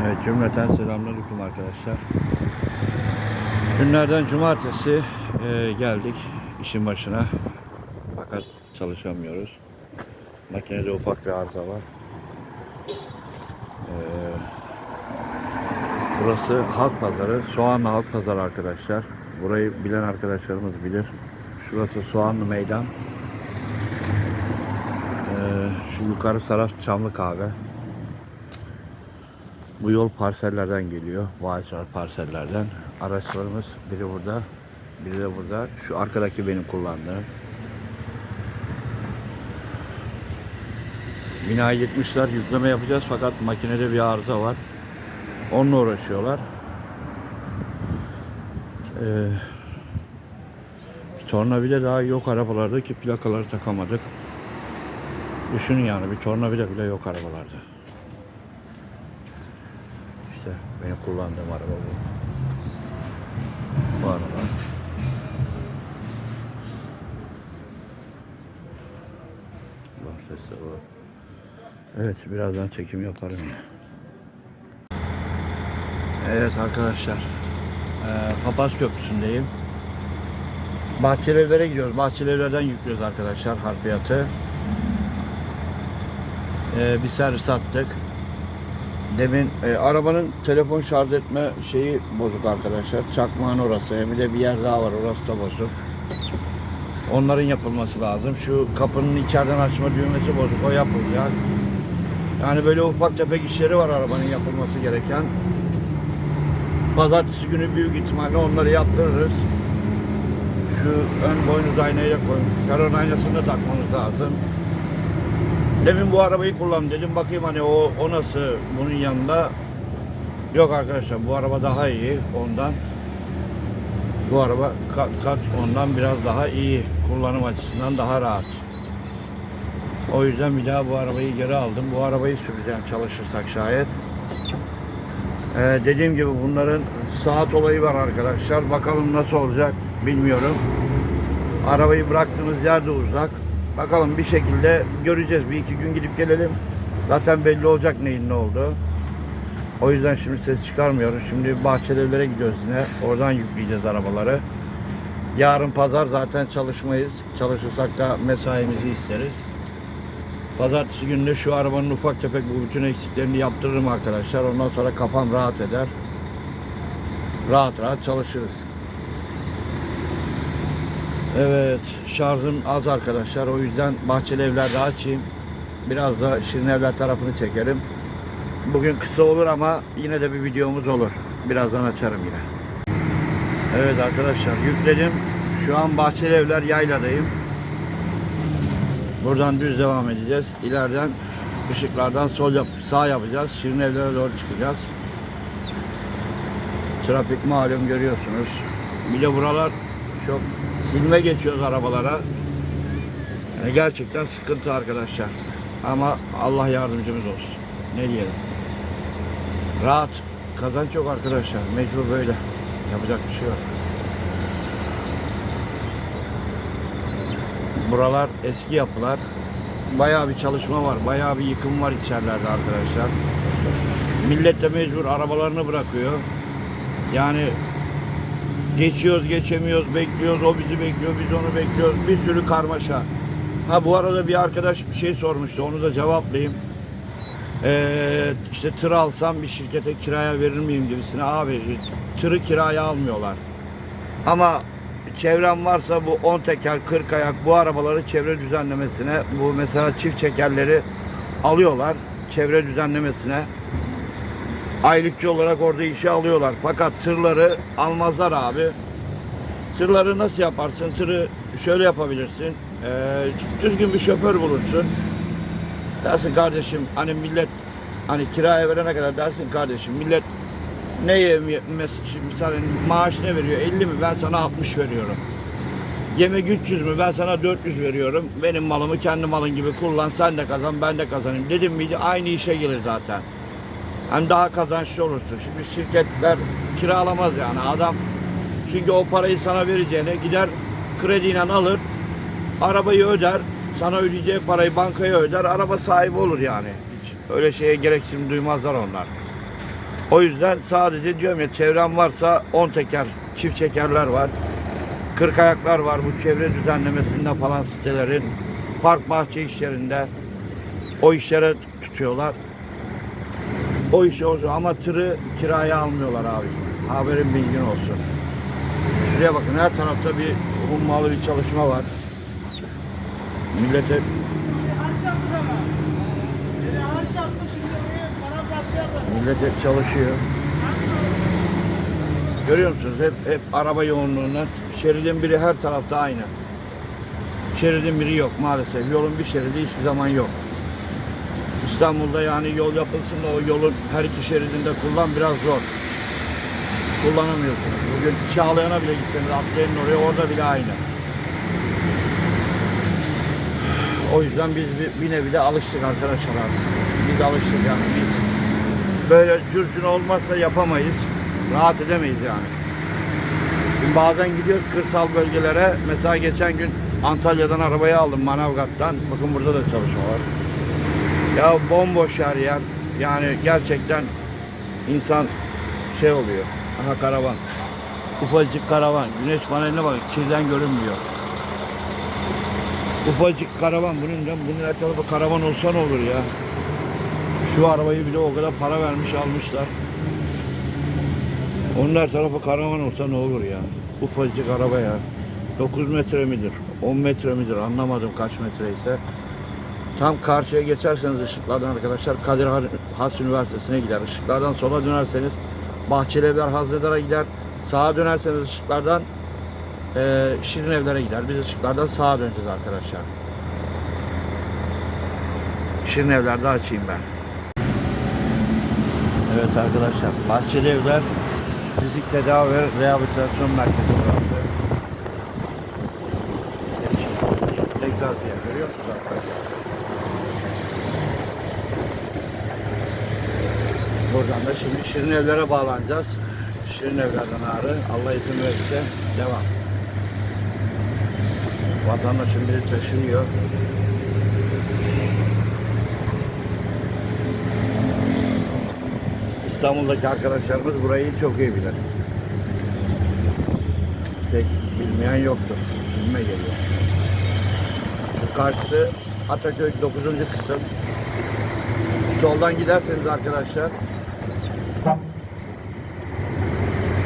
Evet cümleten selamünaleyküm arkadaşlar. Günlerden cumartesi e, geldik işin başına. Fakat çalışamıyoruz. Makinede ufak bir arıza var. E, burası halk pazarı. Soğanlı halk pazarı arkadaşlar. Burayı bilen arkadaşlarımız bilir. Şurası Soğanlı Meydan. E, şu yukarı taraf Çamlı Kahve. Bu yol parsellerden geliyor. Bağışlar parsellerden. Araçlarımız biri burada, biri de burada. Şu arkadaki benim kullandığım. Binayı yıkmışlar, yükleme yapacağız fakat makinede bir arıza var. Onunla uğraşıyorlar. Ee, tornavida daha yok arabalarda ki plakaları takamadık. Düşünün yani bir tornavida bile yok arabalarda. İşte benim kullandığım araba bu. Bu araba. Sesler var. Evet birazdan çekim yaparım ya. Evet arkadaşlar. Ee, Papaz Köprüsü'ndeyim. Bahçelievlere gidiyoruz. Bahçelievlerden yüklüyoruz arkadaşlar harfiyatı. Ee, bir servis attık. Demin e, arabanın telefon şarj etme şeyi bozuk arkadaşlar. Çakmağın orası. Hem de bir yer daha var. Orası da bozuk. Onların yapılması lazım. Şu kapının içeriden açma düğmesi bozuk. O yapılacak. Yani böyle ufak tefek işleri var arabanın yapılması gereken. Pazartesi günü büyük ihtimalle onları yaptırırız. Şu ön boynuz aynayı da koyun. Karon aynasını da takmamız lazım. Demin bu arabayı kullan dedim bakayım hani o, o nasıl bunun yanında. Yok arkadaşlar bu araba daha iyi ondan. Bu araba kat, kat ondan biraz daha iyi. Kullanım açısından daha rahat. O yüzden bir daha bu arabayı geri aldım. Bu arabayı süreceğim çalışırsak şayet. Ee, dediğim gibi bunların saat olayı var arkadaşlar. Bakalım nasıl olacak bilmiyorum. Arabayı bıraktığımız yer de uzak. Bakalım bir şekilde göreceğiz. Bir iki gün gidip gelelim. Zaten belli olacak neyin ne oldu. O yüzden şimdi ses çıkarmıyoruz. Şimdi bahçelilere gidiyoruz yine. Oradan yükleyeceğiz arabaları. Yarın pazar zaten çalışmayız. Çalışırsak da mesaimizi isteriz. Pazartesi günü şu arabanın ufak tefek bu bütün eksiklerini yaptırırım arkadaşlar. Ondan sonra kafam rahat eder. Rahat rahat çalışırız. Evet, şarjım az arkadaşlar. O yüzden bahçeli evlerde açayım. Biraz da şirin evler tarafını çekerim. Bugün kısa olur ama yine de bir videomuz olur. Birazdan açarım yine. Evet arkadaşlar yükledim. Şu an bahçeli evler yayladayım. Buradan düz devam edeceğiz. İleriden ışıklardan sol yap sağ yapacağız. Şirin evlere doğru çıkacağız. Trafik malum görüyorsunuz. Bir de buralar çok silme geçiyoruz arabalara. Yani gerçekten sıkıntı arkadaşlar. Ama Allah yardımcımız olsun. Ne diyelim. Rahat. Kazanç yok arkadaşlar. Mecbur böyle. Yapacak bir şey yok. Buralar eski yapılar. Bayağı bir çalışma var. Bayağı bir yıkım var içerilerde arkadaşlar. Millet de mecbur arabalarını bırakıyor. Yani geçiyoruz, geçemiyoruz, bekliyoruz, o bizi bekliyor, biz onu bekliyoruz. Bir sürü karmaşa. Ha bu arada bir arkadaş bir şey sormuştu, onu da cevaplayayım. Ee, işte tır alsam bir şirkete kiraya verir miyim gibisine. Abi tırı kiraya almıyorlar. Ama çevrem varsa bu 10 teker, 40 ayak bu arabaları çevre düzenlemesine, bu mesela çift çekerleri alıyorlar çevre düzenlemesine. Aylıkçı olarak orada işe alıyorlar. Fakat tırları almazlar abi. Tırları nasıl yaparsın? Tırı şöyle yapabilirsin. Ee, düzgün bir şoför bulursun. Dersin kardeşim hani millet hani kiraya verene kadar dersin kardeşim millet ne mesela maaş ne veriyor 50 mi ben sana 60 veriyorum. Yemek 300 mü ben sana 400 veriyorum. Benim malımı kendi malın gibi kullan sen de kazan ben de kazanayım dedim miydi aynı işe gelir zaten. Hem daha kazançlı olursun. Şimdi şirketler kiralamaz yani adam çünkü o parayı sana vereceğine gider krediyle alır arabayı öder sana ödeyeceği parayı bankaya öder araba sahibi olur yani. Hiç öyle şeye gereksinim duymazlar onlar. O yüzden sadece diyorum ya çevrem varsa 10 teker, çift çekerler var. 40 ayaklar var bu çevre düzenlemesinde falan sitelerin. Park bahçe işlerinde o işlere tutuyorlar. O işe oluyor ama tırı kiraya almıyorlar abi. Haberin bilgin olsun. Şuraya bakın her tarafta bir hummalı bir çalışma var. Millete millet hep çalışıyor. Görüyor musunuz? Hep hep araba yoğunluğundan şeridin biri her tarafta aynı. Şeridin biri yok maalesef. Yolun bir şeridi hiçbir zaman yok. İstanbul'da yani yol yapılsın da o yolun her iki şeridinde kullan biraz zor. Kullanamıyorsunuz. Bugün Çağlayan'a bile gitseniz atlayın oraya orada bile aynı. O yüzden biz bir, bir nevi de alıştık arkadaşlar artık. Biz alıştık yani biz böyle cürcün olmazsa yapamayız. Rahat edemeyiz yani. Şimdi bazen gidiyoruz kırsal bölgelere. Mesela geçen gün Antalya'dan arabayı aldım Manavgat'tan. Bakın burada da çalışma var. Ya bomboş her yer. Yani gerçekten insan şey oluyor. Aha karavan. Ufacık karavan. Güneş paneline bak kirden görünmüyor. Ufacık karavan. Bunun, bunun her tarafı karavan olsa ne olur ya. Şu arabayı bile o kadar para vermiş almışlar. Onun her tarafı karavan olsa ne olur ya. Ufacık araba ya. 9 metre midir? 10 metre midir? Anlamadım kaç metre ise. Tam karşıya geçerseniz ışıklardan arkadaşlar Kadir Has Üniversitesi'ne gider. Işıklardan sola dönerseniz Bahçelievler Hazredar'a gider. Sağa dönerseniz ışıklardan eee Şirin Evler'e gider. Biz ışıklardan sağa döneceğiz arkadaşlar. Şirin Evler'de açayım ben. Evet arkadaşlar, Bahçeli Evler Fizik Tedavi ve Rehabilitasyon Merkezi burası. Tekrar diye görüyor musunuz arkadaşlar? Buradan da şimdi Şirin Evler'e bağlanacağız. Şirin Evler'den ağrı. Allah izin verirse devam. Vatandaşım biri taşınıyor. İstanbul'daki arkadaşlarımız burayı çok iyi bilir. Pek bilmeyen yoktur. Bilme geliyor. Şu karşısı Ataköy 9. kısım. Soldan giderseniz arkadaşlar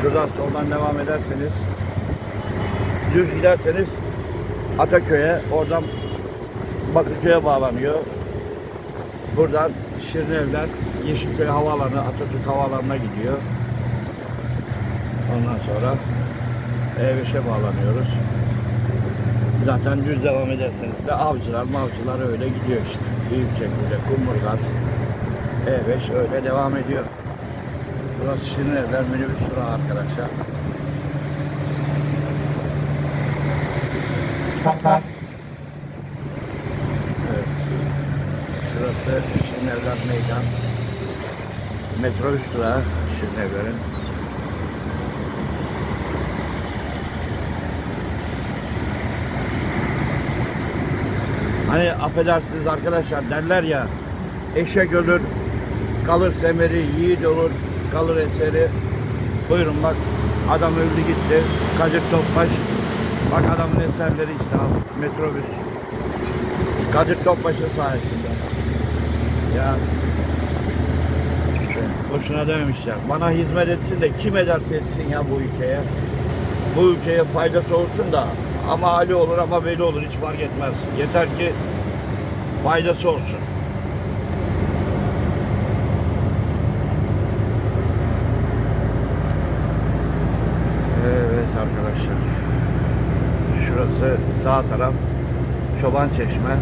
şuradan soldan devam ederseniz düz giderseniz Ataköy'e oradan Bakırköy'e bağlanıyor. Buradan Şirinevler Yeşilköy Havaalanı, Atatürk Havaalanı'na gidiyor. Ondan sonra E5'e bağlanıyoruz. Zaten düz devam ederseniz de avcılar mavcılar öyle gidiyor işte. Büyükçekmece, Kumburgaz, E5 öyle devam ediyor. Burası Şirinevler minibüs durağı arkadaşlar. Evet. Şurası Şirinevler Meydan. Metrobüs durağı Şirinevler'in. Hani affedersiniz arkadaşlar derler ya eşek ölür kalır semeri, yiğit olur kalır eseri. Buyurun bak adam öldü gitti. Kadir Topbaş. Bak adamın eserleri işte al. Metrobüs. Kadir Topbaş'ın sayesinde. Ya boşuna dememişler. Bana hizmet etsin de kim ederse etsin ya bu ülkeye. Bu ülkeye faydası olsun da ama Ali olur ama veli olur hiç fark etmez. Yeter ki faydası olsun. Evet arkadaşlar. Şurası sağ taraf Çoban Çeşme.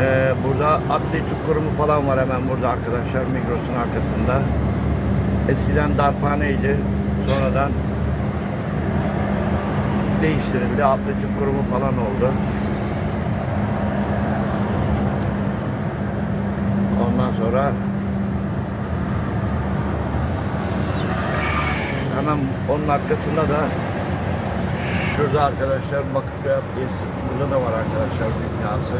Ee, burada atletik kurumu falan var hemen burada arkadaşlar Migros'un arkasında. Eskiden darphaneydi. Sonradan değiştirildi. Atletik kurumu falan oldu. Ondan sonra hemen onun arkasında da şurada arkadaşlar Bakırköy Adliyesi burada da var arkadaşlar binası.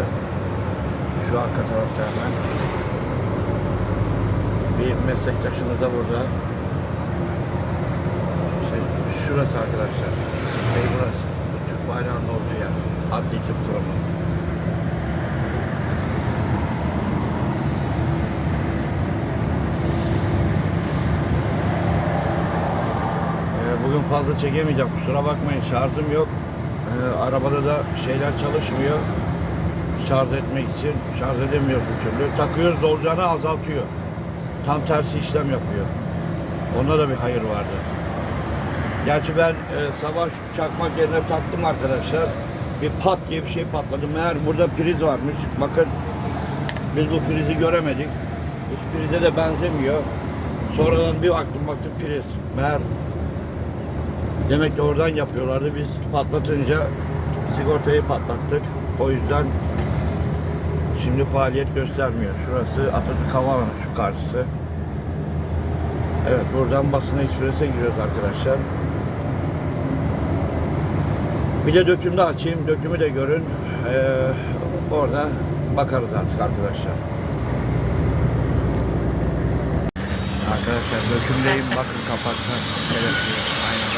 Şu arka tarafta hemen. 1, Bir meslektaşımız da burada. Şey, şurası arkadaşlar. Şey burası. Bu Türk bayrağının olduğu yer. Adli tıp kurumu. Bugün fazla çekemeyeceğim kusura bakmayın şarjım yok. Ee, arabada da şeyler çalışmıyor. Şarj etmek için şarj edemiyoruz bir türlü. Takıyoruz dolacağını azaltıyor. Tam tersi işlem yapıyor. Onda da bir hayır vardı. Gerçi ben e, sabah çakmak yerine taktım arkadaşlar. Bir pat diye bir şey patladı. Meğer burada priz varmış. Bakın biz bu prizi göremedik. Hiç prize de benzemiyor. Sonradan bir baktım baktım priz. Meğer demek ki oradan yapıyorlardı. Biz patlatınca sigortayı patlattık. O yüzden şimdi faaliyet göstermiyor. Şurası Atatürk Havaalanı şu karşısı. Evet buradan basına eksprese giriyoruz arkadaşlar. Bir de dökümü de açayım. Dökümü de görün. Ee, orada bakarız artık arkadaşlar. Arkadaşlar dökümdeyim. Bakın kapakta gerekiyor aynadan.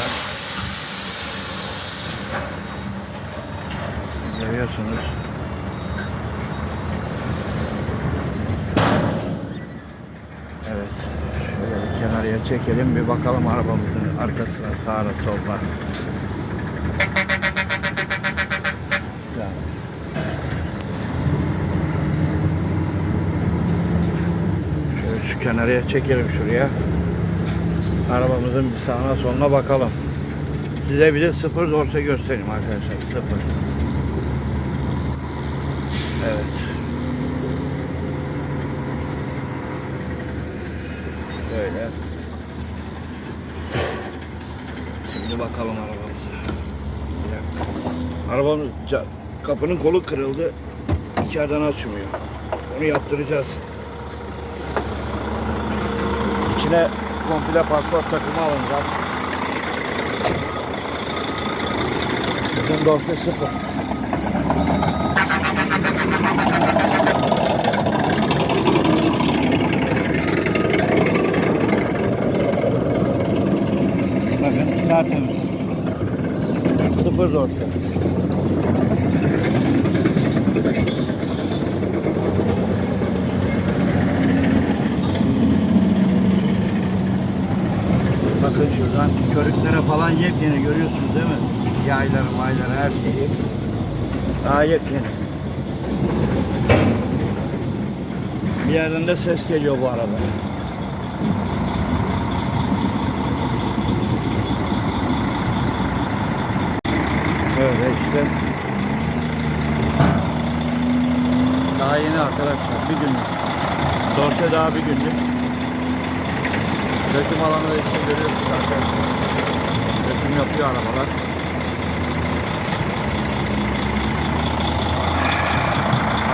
Görüyorsunuz. Evet. Şöyle bir kenarıya çekelim bir bakalım arabamızın arkasına soluna. Güzel. Şöyle kenarıya çekelim şuraya. Arabamızın bir sağına soluna bakalım. Size bir de sıfır dorse göstereyim arkadaşlar. Sıfır. Evet. Böyle. Şimdi bakalım arabamıza. Arabamız kapının kolu kırıldı. İçeriden açmıyor. Onu yaptıracağız. İçine komple paspas takımı alınacak. Bütün dosya sıfır. Tertemiz. Sıfır dosya. Bakın şuradan körüklere falan yepyeni görüyorsunuz değil mi? Yayları mayları her şeyi. Daha yepyeni. Bir yerden de ses geliyor bu araba. Öyle işte. Daha yeni arkadaşlar bir günlük. Dosya daha bir günlük. Döküm alanı işte görüyorsunuz arkadaşlar. Döküm yapıyor arabalar.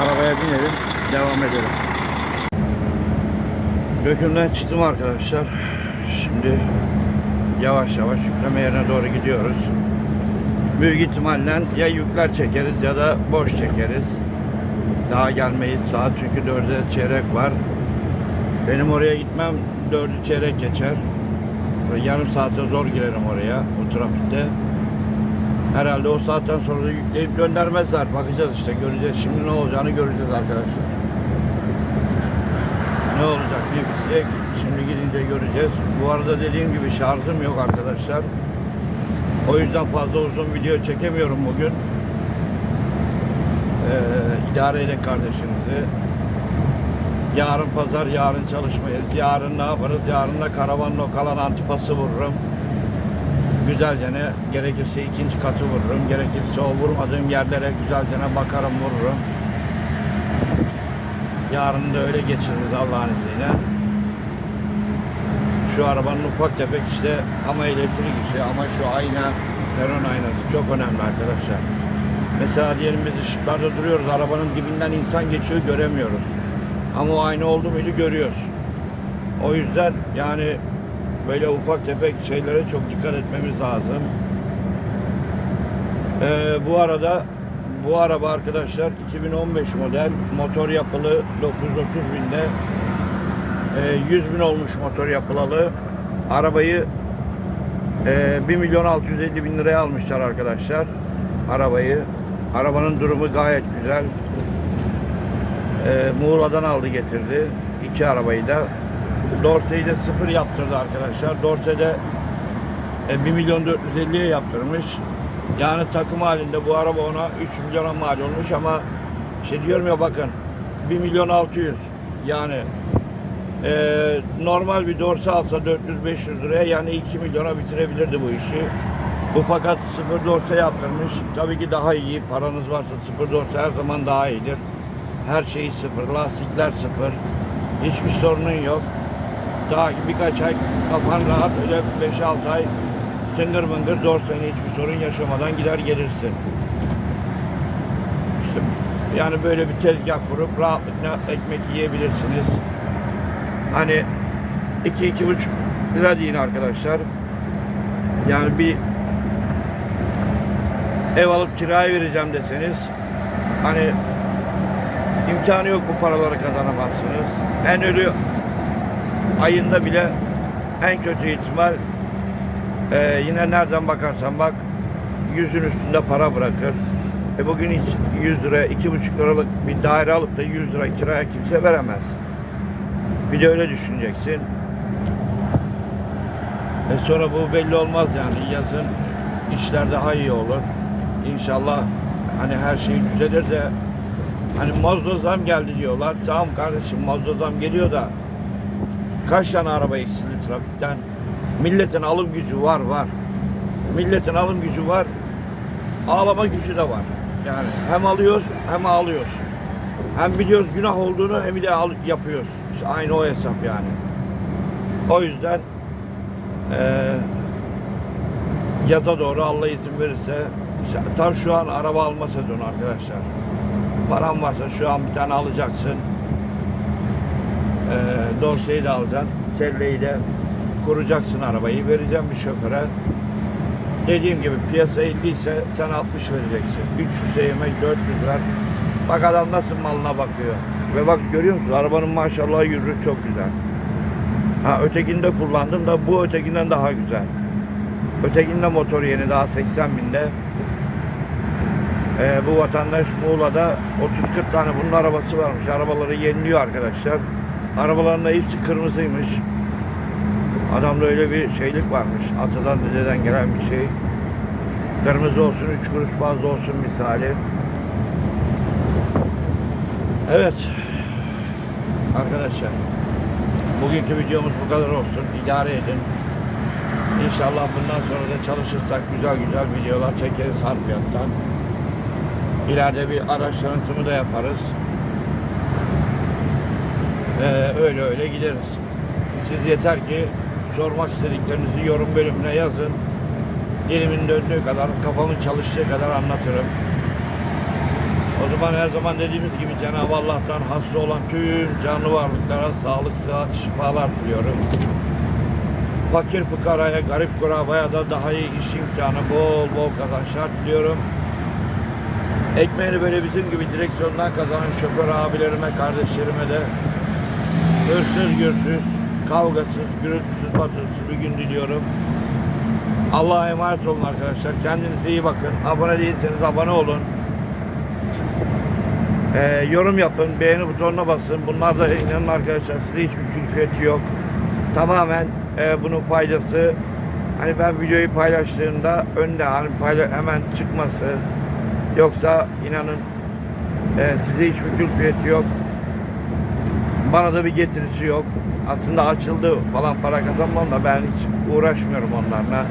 Arabaya binelim, devam edelim. Dökümden çıktım arkadaşlar. Şimdi yavaş yavaş yükleme yerine doğru gidiyoruz. Büyük ihtimalle ya yükler çekeriz ya da boş çekeriz. Daha gelmeyiz. Saat çünkü dörde çeyrek var. Benim oraya gitmem dördü çeyrek geçer. Yarım saate zor girerim oraya o trafikte. Herhalde o saatten sonra da yükleyip göndermezler. Bakacağız işte göreceğiz. Şimdi ne olacağını göreceğiz arkadaşlar. Ne olacak ne bitecek. Şimdi gidince göreceğiz. Bu arada dediğim gibi şarjım yok arkadaşlar. O yüzden fazla uzun video çekemiyorum bugün. Ee, idare edin kardeşinizi. Yarın pazar, yarın çalışmayız. Yarın ne yaparız? Yarın da karavanın o kalan antipası vururum. Güzelce ne? Gerekirse ikinci katı vururum. Gerekirse o vurmadığım yerlere güzelce ne bakarım vururum. Yarın da öyle geçiririz Allah'ın izniyle. Şu arabanın ufak tefek işte ama elektrik işi ama şu ayna, peron aynası çok önemli arkadaşlar. Mesela diyelim biz ışıklarda duruyoruz, arabanın dibinden insan geçiyor göremiyoruz. Ama o ayna oldu muydu görüyoruz. O yüzden yani böyle ufak tefek şeylere çok dikkat etmemiz lazım. Ee, bu arada bu araba arkadaşlar 2015 model motor yapılı 930 binde e, 100 bin olmuş motor yapılalı. Arabayı e, 1 milyon 650 bin liraya almışlar arkadaşlar. Arabayı. Arabanın durumu gayet güzel. E, Muğla'dan aldı getirdi. İki arabayı da. Dorse'yi de sıfır yaptırdı arkadaşlar. Dorse'de e, 1 milyon 450'ye yaptırmış. Yani takım halinde bu araba ona 3 milyona mal olmuş ama işte diyorum ya bakın 1 milyon 600 yani e, normal bir dorse alsa 400-500 liraya yani 2 milyona bitirebilirdi bu işi. Bu fakat sıfır dorse yaptırmış. Tabii ki daha iyi. Paranız varsa sıfır dorse her zaman daha iyidir. Her şeyi sıfır. Lastikler sıfır. Hiçbir sorunun yok. Daha birkaç ay kafan rahat öyle 5-6 ay tıngır mıngır dorsen hiçbir sorun yaşamadan gider gelirsin. İşte yani böyle bir tezgah kurup rahatlıkla ekmek yiyebilirsiniz. Hani 2-2,5 lira deyin arkadaşlar. Yani bir ev alıp kiraya vereceğim deseniz hani imkanı yok bu paraları kazanamazsınız. En ölü ayında bile en kötü ihtimal e, yine nereden bakarsan bak yüzün üstünde para bırakır. E bugün hiç 100 lira, 2,5 liralık bir daire alıp da 100 lira kiraya kimse veremez. Bir de öyle düşüneceksin. E sonra bu belli olmaz yani. Yazın işler daha iyi olur. İnşallah hani her şey düzelir de hani mazot zam geldi diyorlar. Tamam kardeşim mazot zam geliyor da kaç tane araba eksildi trafikten? Milletin alım gücü var var. Milletin alım gücü var. Ağlama gücü de var. Yani hem alıyoruz hem ağlıyoruz. Hem biliyoruz günah olduğunu hem de al- yapıyoruz. İşte aynı o hesap yani. O yüzden eee yaza doğru Allah izin verirse tam şu an araba alma sezonu arkadaşlar. Param varsa şu an bir tane alacaksın. Eee dorseyi de alacaksın. Kelleyi de kuracaksın arabayı. Vereceğim bir şoföre. Dediğim gibi piyasa 50 ise sen 60 vereceksin. 300'e yemek 400 ver. Bak adam nasıl malına bakıyor. Ve bak görüyor musun arabanın maşallah yürü çok güzel. Ha ötekinde kullandım da bu ötekinden daha güzel. Ötekinde motor yeni daha 80 binde. Ee, bu vatandaş Muğla'da 30-40 tane bunun arabası varmış. Arabaları yeniliyor arkadaşlar. Arabaların da hepsi kırmızıymış. Adamda öyle bir şeylik varmış. Atadan dededen gelen bir şey. Kırmızı olsun, üç kuruş fazla olsun misali. Evet. Arkadaşlar. Bugünkü videomuz bu kadar olsun. İdare edin. İnşallah bundan sonra da çalışırsak güzel güzel videolar çekeriz harfiyattan. İleride bir araç tanıtımı da yaparız. Ee, öyle öyle gideriz. Siz yeter ki sormak istediklerinizi yorum bölümüne yazın. Dilimin döndüğü kadar, kafamın çalıştığı kadar anlatırım. Zaman her zaman dediğimiz gibi Cenab-ı Allah'tan hasta olan tüm canlı varlıklara sağlık, sıhhat, şifalar diliyorum. Fakir fukaraya, garip kurabaya da daha iyi iş imkanı, bol bol kazançlar diliyorum. Ekmeğini böyle bizim gibi direksiyondan kazanan şoför abilerime, kardeşlerime de hırsız gürsüz, kavgasız, gürültüsüz, batılsız bir gün diliyorum. Allah'a emanet olun arkadaşlar. Kendinize iyi bakın. Abone değilseniz abone olun. Ee, yorum yapın, beğeni butonuna basın. Bunlar da inanın arkadaşlar size hiçbir külfiyeti yok. Tamamen e, bunun faydası hani ben videoyu paylaştığımda önde hani payla hemen çıkması yoksa inanın e, size hiçbir külfiyeti yok. Bana da bir getirisi yok. Aslında açıldı falan para kazanmam da ben hiç uğraşmıyorum onlarla.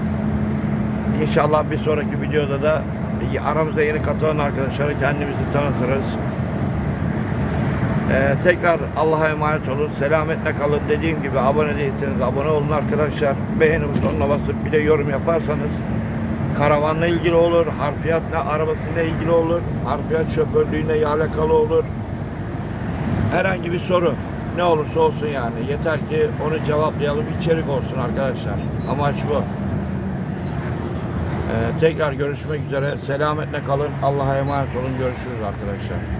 İnşallah bir sonraki videoda da aramıza yeni katılan arkadaşlara kendimizi tanıtırız. Ee, tekrar Allah'a emanet olun. Selametle kalın. Dediğim gibi abone değilseniz abone olun arkadaşlar. Beğeni butonuna basıp bir de yorum yaparsanız karavanla ilgili olur, harfiyatla arabasıyla ilgili olur, harfiyat şoförlüğüyle alakalı olur. Herhangi bir soru ne olursa olsun yani. Yeter ki onu cevaplayalım, içerik olsun arkadaşlar. Amaç bu. Ee, tekrar görüşmek üzere. Selametle kalın. Allah'a emanet olun. Görüşürüz arkadaşlar.